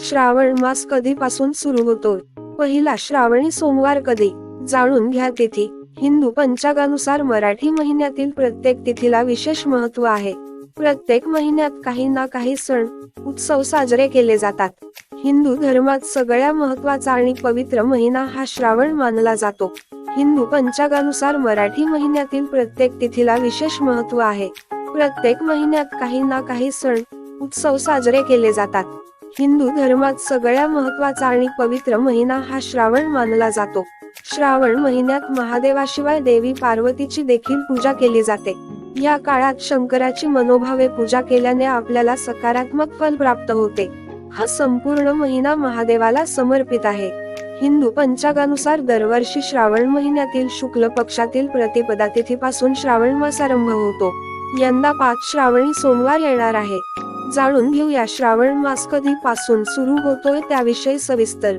श्रावण मास कधीपासून सुरू होतो? पहिला श्रावणी सोमवार कधी? जाणून घ्या तिथी. हिंदू पंचागानुसार मराठी महिन्यातील प्रत्येक तिथीला विशेष महत्त्व आहे. प्रत्येक महिन्यात काही ना काही सण उत्सव साजरे केले जातात. हिंदू धर्मात सगळ्या महत्त्वाचा आणि पवित्र महिना हा श्रावण मानला जातो. हिंदू पंचागानुसार मराठी महिन्यातील प्रत्येक तिथीला विशेष महत्त्व आहे. प्रत्येक महिन्यात काही ना काही सण उत्सव साजरे केले जातात. हिंदू धर्मात सगळ्या महत्त्वाचा आणि पवित्र महिना हा श्रावण मानला जातो. श्रावण महिन्यात महादेवाशिवाय देवी पार्वतीची देखील पूजा केली जाते. या काळात शंकराची मनोभावे पूजा केल्याने आपल्याला सकारात्मक फल प्राप्त होते. हा संपूर्ण महिना महादेवाला समर्पित आहे. हिंदू पंचांगानुसार दरवर्षी श्रावण महिन्यातील शुक्ल पक्षातील प्रतिपदा तिथीपासून श्रावण मास आरंभ होतो. यंदा पाच श्रावणी सोमवार येणार आहे. जाणून घेऊया श्रावण मास कधीपासून सुरू होतोय त्याविषयी सविस्तर.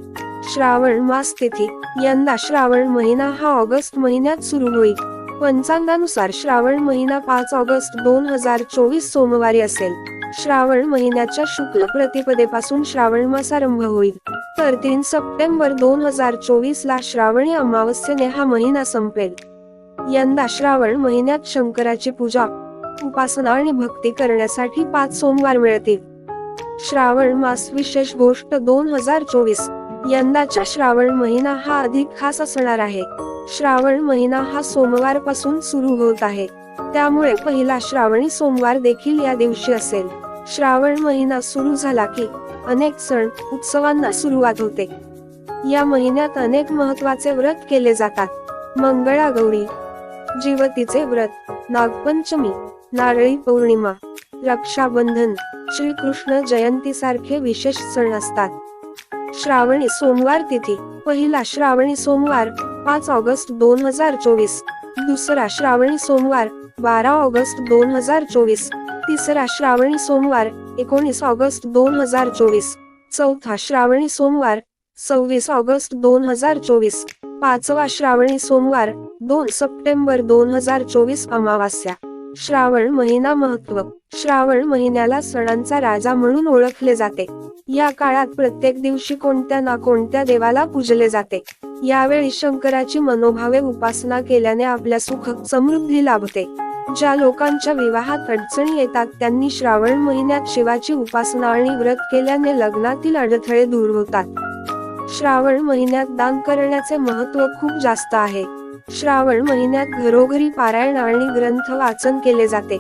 श्रावण मास तिथी यंदा श्रावण महिना हा ऑगस्ट महिन्यात सुरू होईल. पंचांगानुसार श्रावण महिना पाच ऑगस्ट दोन हजार चोवीस सोमवारी असेल. श्रावण महिन्याच्या शुक्ल प्रतिपदेपासून श्रावण मास आरंभ होईल. तर तीन सप्टेंबर दोन हजार चोवीस ला श्रावणी अमावस्येने हा महिना संपेल. यंदा श्रावण महिन्यात शंकराची पूजा उपासना आणि भक्ती करण्यासाठी पाच सोमवार मिळतील. श्रावण मास विशेष गोष्ट दोन हजार चोवीस. यंदाचा श्रावण महिना हा अधिक खास असणार आहे. श्रावण महिना हा सोमवारपासून सुरू होत आहे. त्यामुळे पहिला श्रावणी सोमवार देखील या दिवशी असेल. श्रावण महिना सुरू झाला की अनेक सण उत्सवांना सुरुवात होते. या महिन्यात अनेक महत्त्वाचे व्रत केले जातात. मंगळागौरी जीवतीचे व्रत. नागपंचमी नारळी पौर्णिमा रक्षाबंधन श्रीकृष्ण जयंती सारखे विशेष सण असतात. श्रावणी सोमवार तिथी पहिला श्रावणी सोमवार पाच ऑगस्ट दोन हजार चोवीस. दुसरा श्रावणी सोमवार बारा ऑगस्ट दोन हजार चोवीस. तिसरा श्रावणी सोमवार एकोणीस ऑगस्ट दोन हजार चोवीस. चौथा श्रावणी सोमवार सव्वीस ऑगस्ट दोन हजार चोवीस पाचवा श्रावणी सोमवार दोन सप्टेंबर दोन हजार चोवीस अमावास्या. श्रावण महिना महत्त्व. श्रावण महिन्याला सणांचा राजा म्हणून ओळखले जाते. या काळात प्रत्येक दिवशी कोणत्या ना कोणत्या देवाला पूजले जाते. यावेळी शंकराची मनोभावे उपासना केल्याने आपल्या सुख समृद्धी लाभते. ज्या लोकांच्या विवाहात अडचणी येतात त्यांनी श्रावण महिन्यात शिवाची उपासना आणि व्रत केल्याने लग्नातील अडथळे दूर होतात. श्रावण महिन्यात दान करण्याचे महत्त्व खूप जास्त आहे. श्रावण महिन्यात घरोघरी पारायण आणि ग्रंथ वाचन केले जाते.